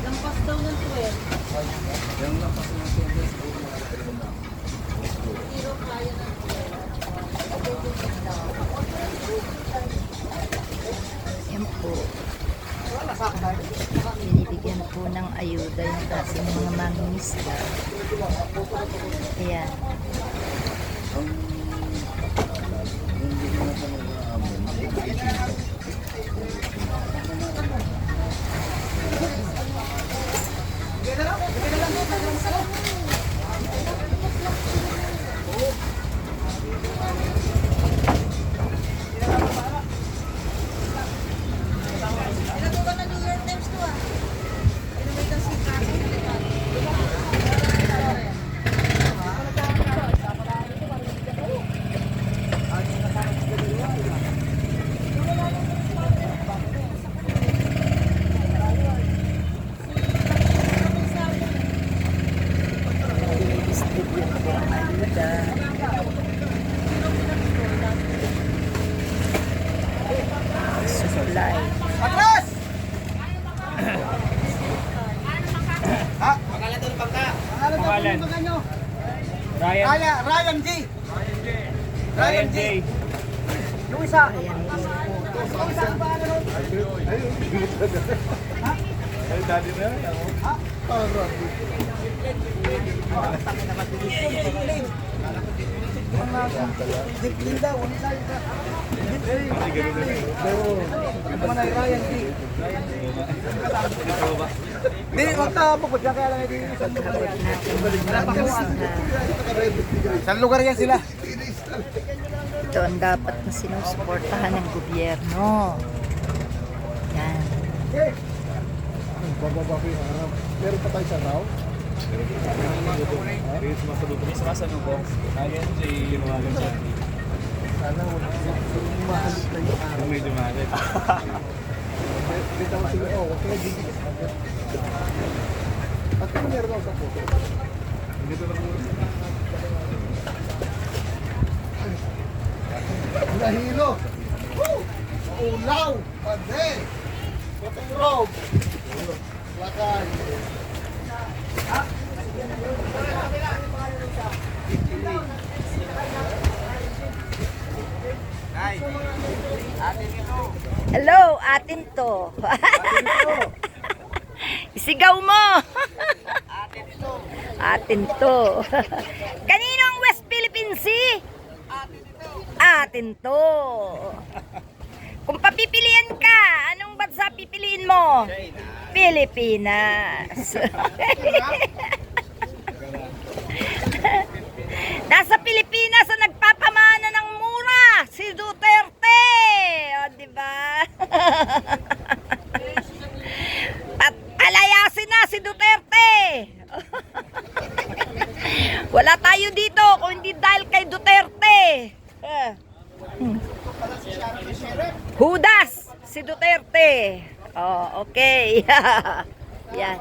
Lampas daw ng 12. Yung lapas ng tubig. Zero kaya ng Yan po. Binibigyan ng ayuda yung ating mga mangingisda. Ayan. Ang hindi ko na talaga amin. Pinatukan na New York Times to ah. Pinamay ka si Kasi. Distribute po ang ayuda. Supply. Atras! Pangalan? Ryan, Kaya, Ryan G. Ryan G. Yung isa. Ayan din po. ay daddy na yan. ako. Linda, wala isa. Pero, ano man ay Ryan G. Hindi, wag ka bukod yan, kaya lang hindi isang lugar yan. Isang lugar yan sila. Ito ang dapat na sinusuportahan ng gobyerno. Yan. Bababa ko yung araw. Meron pa tayo sa raw? Miss Masalubong. Ryan J. Lumagan siya. Sana wala. Umahalit na yung araw. Dumagat. Dito ako sila. Oh, huwag kaya gigit. At kung meron ako. Nahilo. Woo! Ulaw! Pande! Matulog! Lakay! Hello, atin to. Isigaw mo. atin to. Kanino ang West Philippine Sea? Atin to. Kung papipilian ka, anong bansa pipiliin mo? Pilipinas. Nasa Pilipinas ang nagpapamana ng mura, si Duterte. O, di ba? At alayasin na si Duterte. Wala tayo dito kung hindi dahil kay Duterte. Hmm. Hudas si Duterte. Oh, okay. Yan.